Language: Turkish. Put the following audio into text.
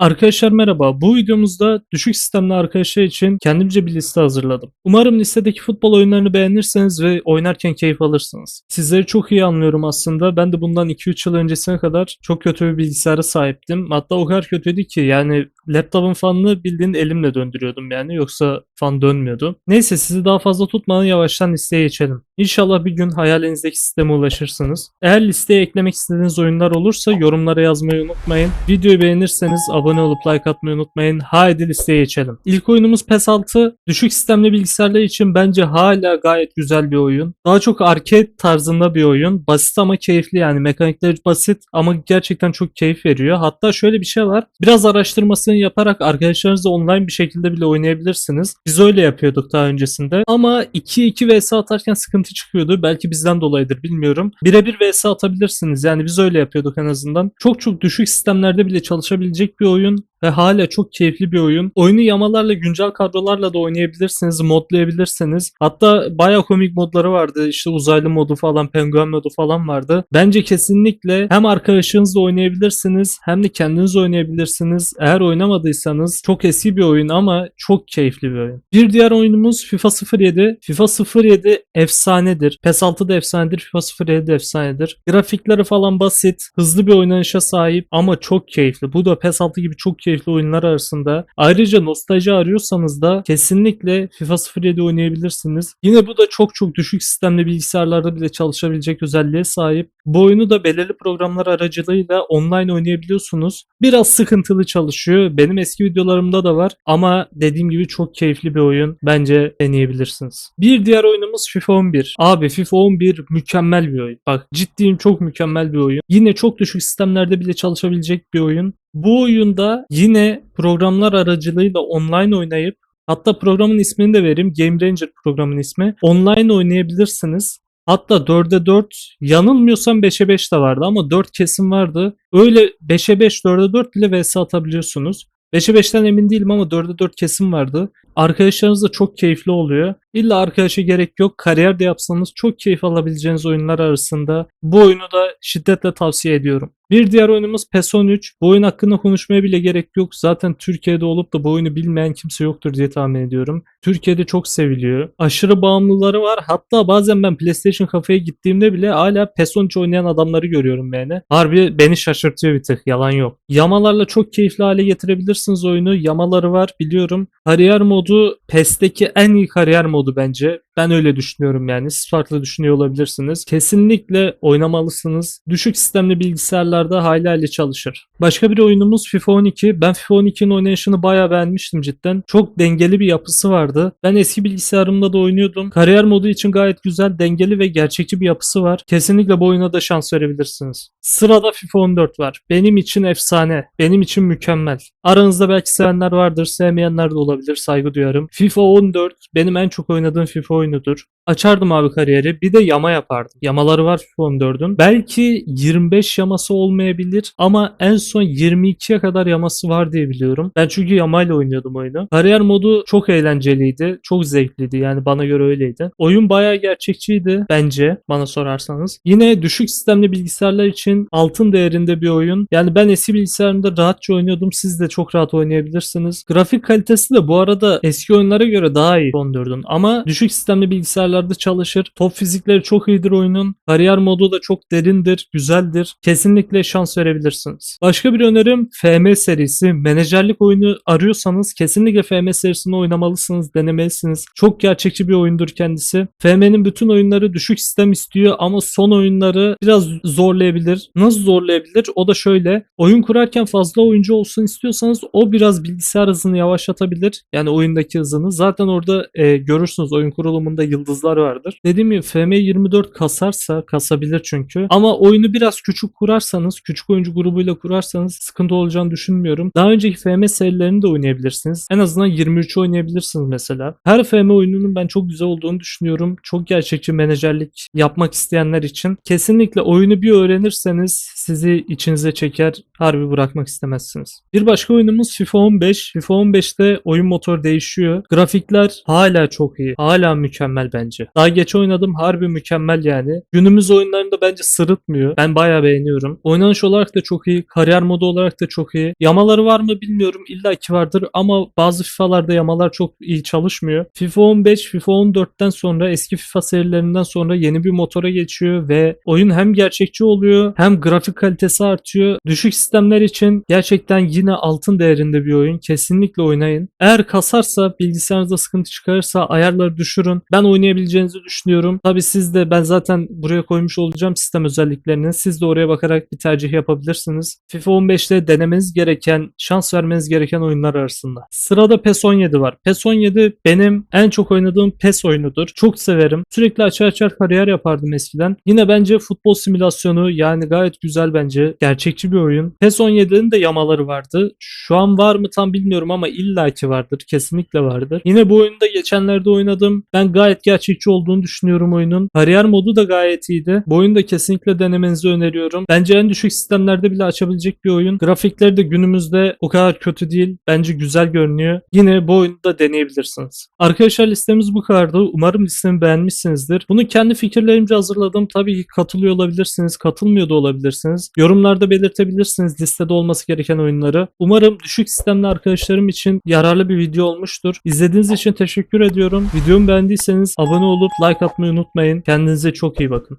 Arkadaşlar merhaba. Bu videomuzda düşük sistemli arkadaşlar için kendimce bir liste hazırladım. Umarım listedeki futbol oyunlarını beğenirseniz ve oynarken keyif alırsınız. Sizleri çok iyi anlıyorum aslında. Ben de bundan 2-3 yıl öncesine kadar çok kötü bir bilgisayara sahiptim. Hatta o kadar kötüydü ki yani laptopun fanını bildiğin elimle döndürüyordum yani yoksa fan dönmüyordu. Neyse sizi daha fazla tutmadan yavaştan listeye geçelim. İnşallah bir gün hayalinizdeki sisteme ulaşırsınız. Eğer listeye eklemek istediğiniz oyunlar olursa yorumlara yazmayı unutmayın. Videoyu beğenirseniz abone olup like atmayı unutmayın. Haydi listeye geçelim. İlk oyunumuz PES 6. Düşük sistemli bilgisayarlar için bence hala gayet güzel bir oyun. Daha çok arcade tarzında bir oyun. Basit ama keyifli yani. Mekanikleri basit ama gerçekten çok keyif veriyor. Hatta şöyle bir şey var. Biraz araştırmasını yaparak arkadaşlarınızla online bir şekilde bile oynayabilirsiniz. Biz öyle yapıyorduk daha öncesinde. Ama 2-2 vs atarken sıkıntı çıkıyordu. Belki bizden dolayıdır bilmiyorum. Birebir vs atabilirsiniz. Yani biz öyle yapıyorduk en azından. Çok çok düşük sistemlerde bile çalışabilecek bir oyun ve hala çok keyifli bir oyun. Oyunu yamalarla, güncel kadrolarla da oynayabilirsiniz, modlayabilirsiniz. Hatta bayağı komik modları vardı. İşte uzaylı modu falan, penguen modu falan vardı. Bence kesinlikle hem arkadaşınızla oynayabilirsiniz hem de kendiniz oynayabilirsiniz. Eğer oynamadıysanız çok eski bir oyun ama çok keyifli bir oyun. Bir diğer oyunumuz FIFA 07. FIFA 07 efsanedir. PES 6 da efsanedir, FIFA 07 de efsanedir. Grafikleri falan basit, hızlı bir oynanışa sahip ama çok keyifli. Bu da PES 6 gibi çok keyifli oyunlar arasında. Ayrıca nostalji arıyorsanız da kesinlikle FIFA 07 oynayabilirsiniz. Yine bu da çok çok düşük sistemli bilgisayarlarda bile çalışabilecek özelliğe sahip. Bu oyunu da belirli programlar aracılığıyla online oynayabiliyorsunuz. Biraz sıkıntılı çalışıyor. Benim eski videolarımda da var ama dediğim gibi çok keyifli bir oyun. Bence deneyebilirsiniz. Bir diğer oyunumuz FIFA 11. Abi FIFA 11 mükemmel bir oyun. Bak ciddiyim çok mükemmel bir oyun. Yine çok düşük sistemlerde bile çalışabilecek bir oyun. Bu oyunda yine programlar aracılığıyla online oynayıp hatta programın ismini de vereyim. Game Ranger programın ismi. Online oynayabilirsiniz. Hatta 4'e 4 yanılmıyorsam 5'e 5 de vardı ama 4 kesim vardı. Öyle 5'e 5 4'e 4 bile vs atabiliyorsunuz. 5'e 5'ten emin değilim ama 4'e 4 kesim vardı. Arkadaşlarınız da çok keyifli oluyor. İlla arkadaşa gerek yok. Kariyer de yapsanız çok keyif alabileceğiniz oyunlar arasında. Bu oyunu da şiddetle tavsiye ediyorum. Bir diğer oyunumuz PES 13. Bu oyun hakkında konuşmaya bile gerek yok. Zaten Türkiye'de olup da bu oyunu bilmeyen kimse yoktur diye tahmin ediyorum. Türkiye'de çok seviliyor. Aşırı bağımlıları var. Hatta bazen ben PlayStation kafeye gittiğimde bile hala PES 13 oynayan adamları görüyorum yani. Harbi beni şaşırtıyor bir tık. Yalan yok. Yamalarla çok keyifli hale getirebilirsiniz oyunu. Yamaları var biliyorum. Kariyer modu PES'teki en iyi kariyer modu bence. Ben öyle düşünüyorum yani. Siz farklı düşünüyor olabilirsiniz. Kesinlikle oynamalısınız. Düşük sistemli bilgisayarlarda hayli hayli çalışır. Başka bir oyunumuz FIFA 12. Ben FIFA 12'nin oynayışını bayağı beğenmiştim cidden. Çok dengeli bir yapısı vardı. Ben eski bilgisayarımda da oynuyordum. Kariyer modu için gayet güzel, dengeli ve gerçekçi bir yapısı var. Kesinlikle bu oyuna da şans verebilirsiniz. Sırada FIFA 14 var. Benim için efsane. Benim için mükemmel. Aranızda belki sevenler vardır, sevmeyenler de olabilir. Saygı duyarım. FIFA 14 benim en çok oynadığım FIFA oyunudur. Açardım abi kariyeri. Bir de yama yapardım. Yamaları var FIFA 14'ün. Belki 25 yaması olmayabilir ama en son 22'ye kadar yaması var diye biliyorum. Ben çünkü yamayla oynuyordum oyunu. Kariyer modu çok eğlenceliydi. Çok zevkliydi. Yani bana göre öyleydi. Oyun bayağı gerçekçiydi bence bana sorarsanız. Yine düşük sistemli bilgisayarlar için altın değerinde bir oyun. Yani ben eski bilgisayarımda rahatça oynuyordum. Siz de çok rahat oynayabilirsiniz. Grafik kalitesi de bu arada eski oyunlara göre daha iyi 14'ün. Ama düşük sistemli bilgisayarlarda çalışır. Top fizikleri çok iyidir oyunun. Kariyer modu da çok derindir, güzeldir. Kesinlikle şans verebilirsiniz. Başka bir önerim FM serisi. Menajerlik oyunu arıyorsanız kesinlikle FM serisini oynamalısınız, denemelisiniz. Çok gerçekçi bir oyundur kendisi. FM'nin bütün oyunları düşük sistem istiyor ama son oyunları biraz zorlayabilir. Nasıl zorlayabilir? O da şöyle. Oyun kurarken fazla oyuncu olsun istiyorsanız o biraz bilgisayar hızını yavaşlatabilir. Yani oyundaki hızını. Zaten orada e, görürsünüz oyun kurulumunda yıldızlar vardır. Dediğim gibi FM24 kasarsa kasabilir çünkü. Ama oyunu biraz küçük kurarsanız, küçük oyuncu grubuyla kurarsanız sıkıntı olacağını düşünmüyorum. Daha önceki FM serilerini de oynayabilirsiniz. En azından 23 oynayabilirsiniz mesela. Her FM oyununun ben çok güzel olduğunu düşünüyorum. Çok gerçekçi menajerlik yapmak isteyenler için. Kesinlikle oyunu bir öğrenirseniz sizi içinize çeker, harbi bırakmak istemezsiniz. Bir başka oyunumuz FIFA 15. FIFA 15'te oyun motoru değişiyor. Grafikler hala çok iyi. Hala mükemmel mükemmel bence. Daha geç oynadım harbi mükemmel yani. Günümüz oyunlarında bence sırıtmıyor. Ben bayağı beğeniyorum. Oynanış olarak da çok iyi. Kariyer modu olarak da çok iyi. Yamaları var mı bilmiyorum. İlla ki vardır ama bazı FIFA'larda yamalar çok iyi çalışmıyor. FIFA 15, FIFA 14'ten sonra eski FIFA serilerinden sonra yeni bir motora geçiyor ve oyun hem gerçekçi oluyor hem grafik kalitesi artıyor. Düşük sistemler için gerçekten yine altın değerinde bir oyun. Kesinlikle oynayın. Eğer kasarsa bilgisayarınızda sıkıntı çıkarırsa ayarları düşürün. Ben oynayabileceğinizi düşünüyorum. Tabi siz de ben zaten buraya koymuş olacağım sistem özelliklerini. Siz de oraya bakarak bir tercih yapabilirsiniz. FIFA 15'te denemeniz gereken, şans vermeniz gereken oyunlar arasında. Sırada PES 17 var. PES 17 benim en çok oynadığım PES oyunudur. Çok severim. Sürekli açar açar kariyer yapardım eskiden. Yine bence futbol simülasyonu yani gayet güzel bence. Gerçekçi bir oyun. PES 17'nin de yamaları vardı. Şu an var mı tam bilmiyorum ama illaki vardır. Kesinlikle vardır. Yine bu oyunda geçenlerde oynadım. Ben gayet gerçekçi olduğunu düşünüyorum oyunun. Kariyer modu da gayet iyiydi. Bu oyunu da kesinlikle denemenizi öneriyorum. Bence en düşük sistemlerde bile açabilecek bir oyun. Grafikleri de günümüzde o kadar kötü değil. Bence güzel görünüyor. Yine bu oyunu da deneyebilirsiniz. Arkadaşlar listemiz bu kadardı. Umarım listemi beğenmişsinizdir. Bunu kendi fikirlerimce hazırladım. Tabii ki katılıyor olabilirsiniz, katılmıyor da olabilirsiniz. Yorumlarda belirtebilirsiniz listede olması gereken oyunları. Umarım düşük sistemli arkadaşlarım için yararlı bir video olmuştur. İzlediğiniz için teşekkür ediyorum. Videomu beğendiyseniz abone olup like atmayı unutmayın. Kendinize çok iyi bakın.